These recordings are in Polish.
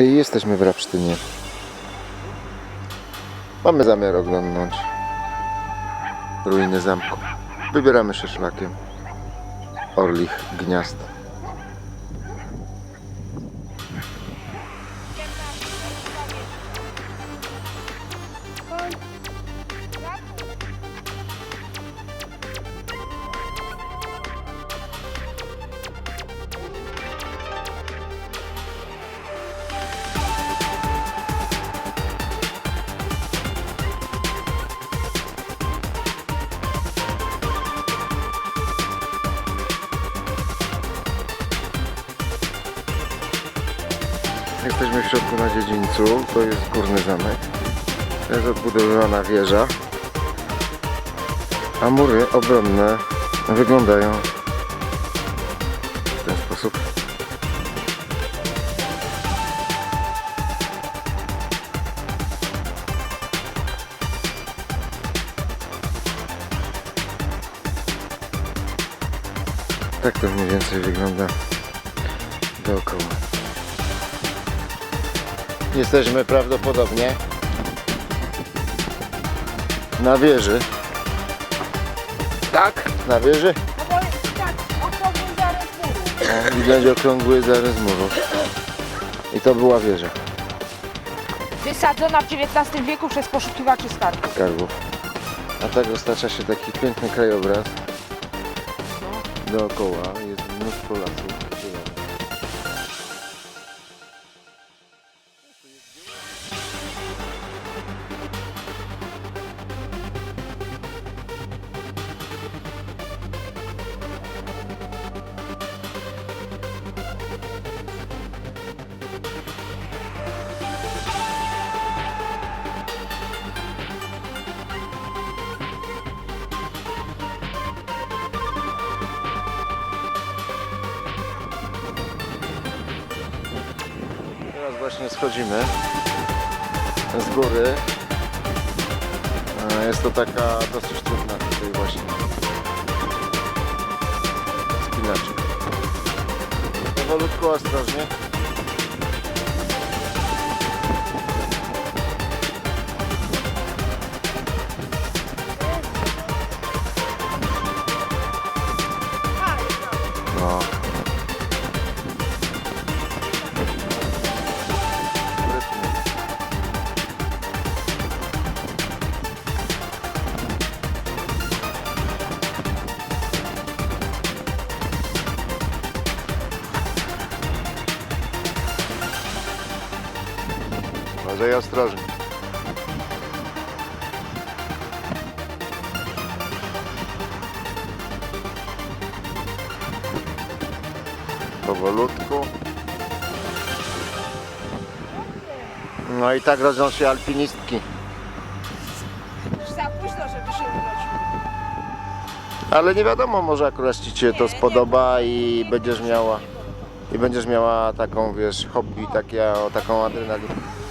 Jesteśmy w Rapsztynie. Mamy zamiar oglądnąć ruiny zamku. Wybieramy się szlakiem Orlich Gniazd. Środku na dziedzińcu. To jest górny zamek. To jest odbudowywana wieża. A mury obronne wyglądają w ten sposób. Tak to mniej więcej wygląda dookoła. Jesteśmy prawdopodobnie na wieży. Tak? Na wieży? No bo tak, okrągły zarys muru. O, widać okrągły zarys muru. I to była wieża Wysadzona w XIX wieku przez poszukiwaczy skarbów. skarbów. A tak roztacza się taki piękny krajobraz. Dookoła właśnie schodzimy z góry. E, Jest to taka dosyć trudna tutaj właśnie spinaczka. Powolutku, ostrożnie. Uważaj ostrożnie. Powolutku. No i tak rodzą się alpinistki. Już za późno, żeby się urodził. Ale nie wiadomo, może akurat ci się to spodoba i będziesz miała i będziesz miała taką, wiesz, hobby, takie, o, taką adrenalinę.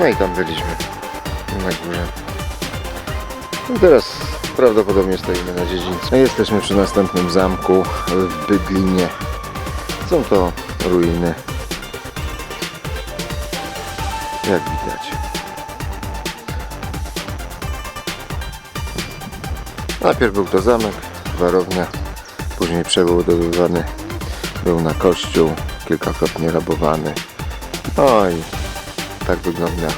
No i tam byliśmy na górze. No teraz prawdopodobnie stoimy na dziedzińcu. No Jesteśmy przy następnym zamku w Bydlinie. Są to ruiny. Jak widać. Najpierw był to zamek, warownia, później przebudowywany był na kościół, kilkakrotnie rabowany. No i tak wygląda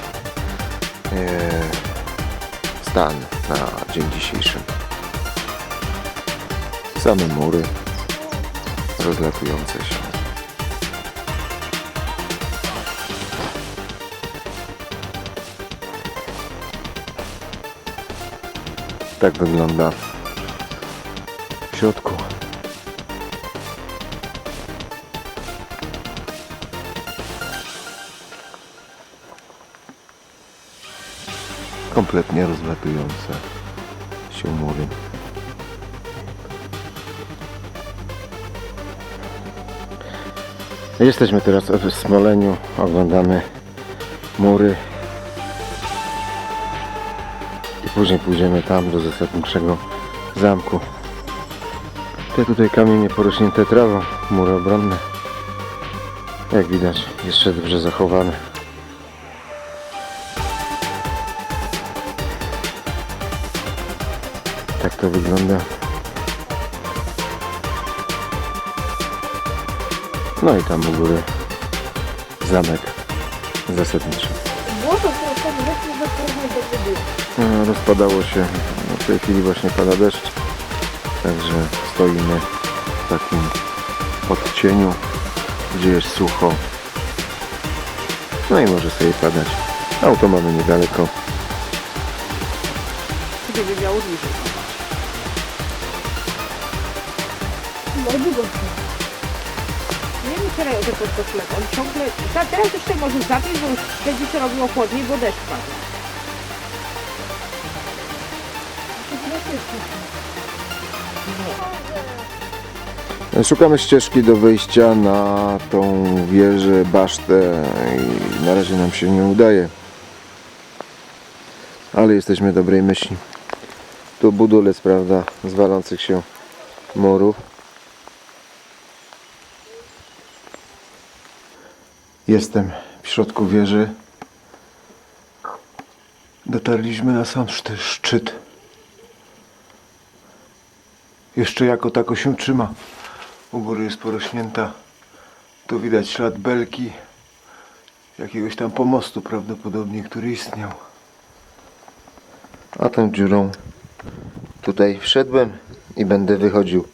e, stan na dzień dzisiejszy. Same mury rozlatujące się. Tak wygląda w środku. Kompletnie rozlatujące się mury. Jesteśmy teraz w Smoleniu, oglądamy mury i później pójdziemy tam do zasadniczego zamku. Te tutaj kamienie porośnięte trawą, mury obronne. Jak widać, jeszcze dobrze zachowane. Tak to wygląda. No i tam u góry zamek zasadniczy. No, Rozpadało się. No, W tej chwili właśnie pada deszcz. Także stoimy w takim odcieniu, gdzie jest sucho. No i może sobie padać. Auto mamy niedaleko. Gdyby miało dłużej. Nie wiem, wczoraj o tego kotleta. On ciągle... Ta, teraz jeszcze może zapiąć, bo już będzie się robiło chłodniej, bo deszcz pada. Szukamy ścieżki do wyjścia na tą wieżę, basztę i na razie nam się nie udaje. Ale jesteśmy dobrej myśli. Tu budulec, prawda, z walących się murów. Jestem w środku wieży. Dotarliśmy na sam szczyt. Jeszcze jako tako się trzyma. U góry jest porośnięta. Tu widać ślad belki. Jakiegoś tam pomostu prawdopodobnie, który istniał. A tą dziurą tutaj wszedłem i będę wychodził.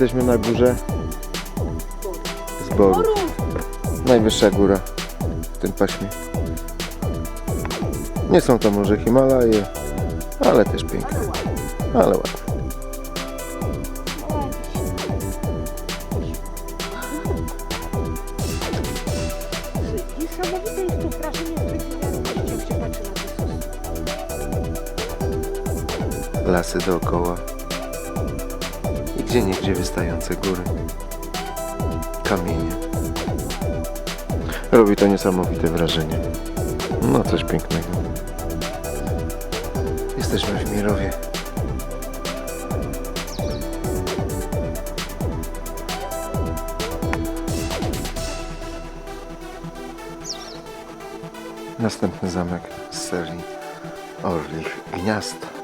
Jesteśmy na górze zboru. Najwyższa góra w tym paśmie. Nie są to może Himalaje, ale też piękne. Ale ładne. Niesamowite jest to wrażenie trójwymiarowości, jak się patrzy na te sosy. Lasy dookoła. Gdzie niegdzie wystające góry. Kamienie. Robi to niesamowite wrażenie. No coś pięknego. Jesteśmy w Mirowie. Następny zamek z serii Orlich Gniazd.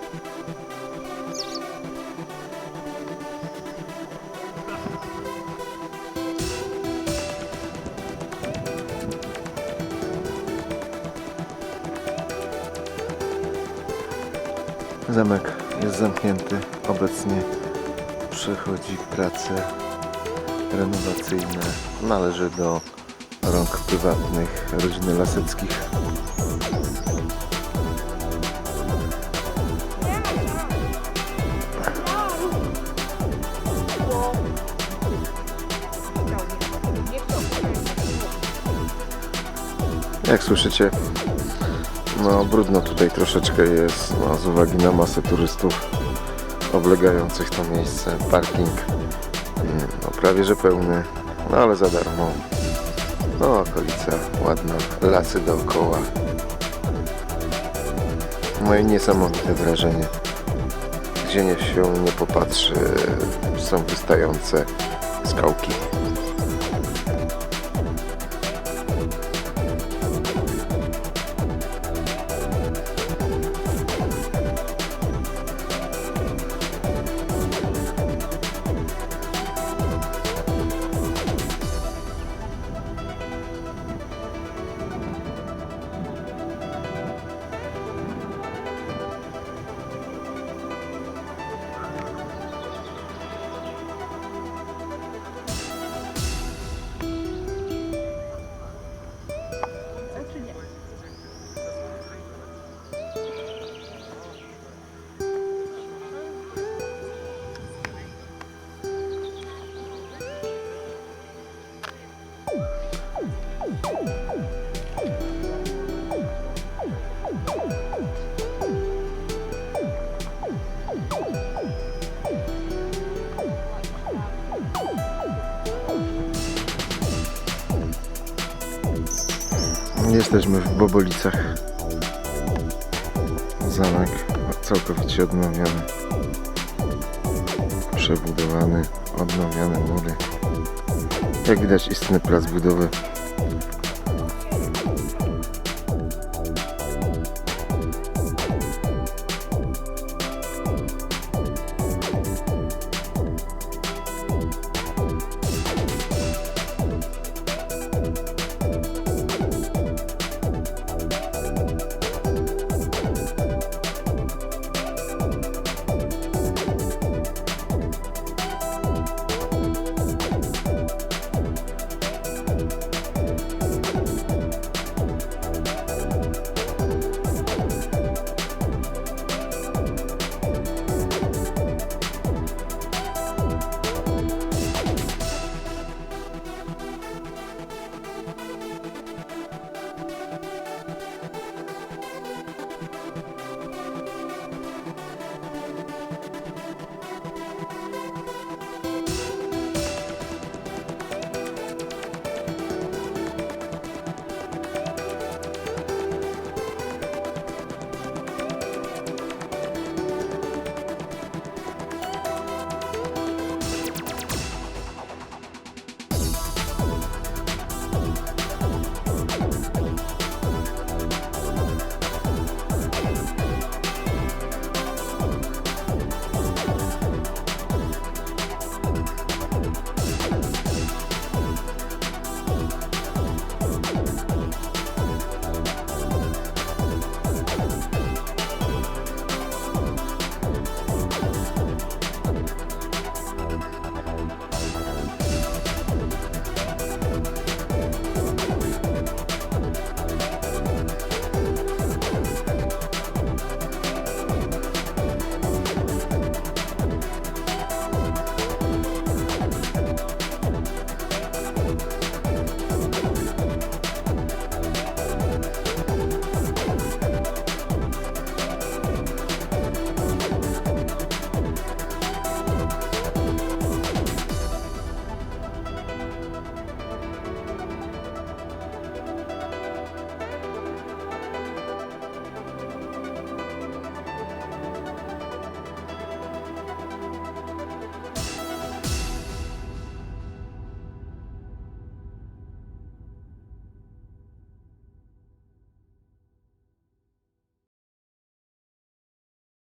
Zamek jest zamknięty. Obecnie przechodzi prace renowacyjne. Należy do rąk prywatnych rodziny Laseckich. Jak słyszycie, no brudno tutaj troszeczkę jest no, z uwagi na masę turystów oblegających to miejsce. Parking mm, no, prawie że pełny, no ale za darmo. No okolica ładna, lasy dookoła. No i niesamowite wrażenie. Gdzie nie się nie popatrzy, są wystające skałki. Jesteśmy w Bobolicach. Zamek całkowicie odnowiony. Przebudowany, odnowione mury. Jak widać istny plac budowy